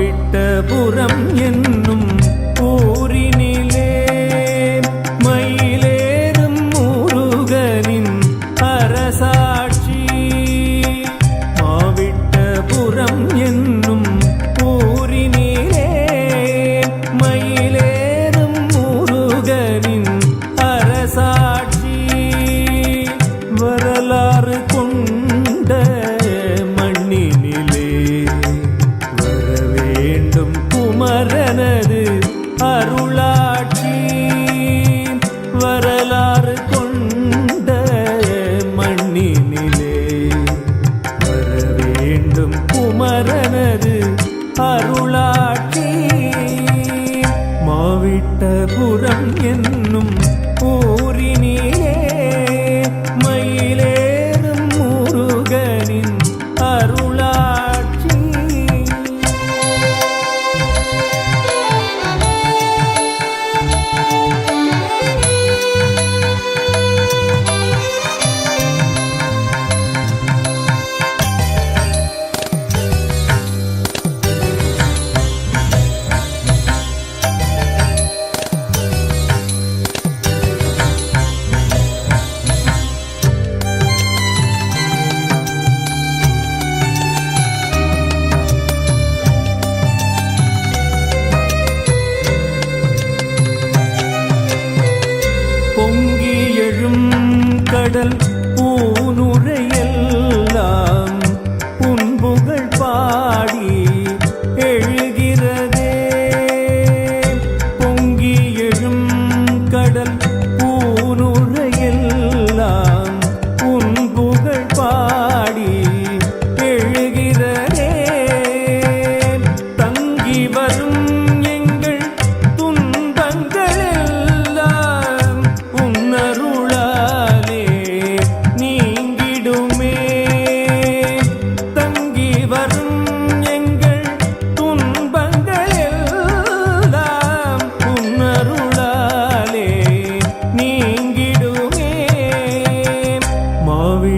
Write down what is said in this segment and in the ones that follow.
மாவிட்டபுரம் என்னும் ஊரினிலே மயிலேறும் முருகனின் அரசாட்சி. மாவிட்டபுரம் என்னும் ஊரினிலே மயிலேறும் முருகனின் அவனது அருளாட்சி. மாவிட்டபுரம் என்னும் ஊரினிலே மயில்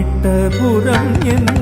விட்ட புறம் என்ன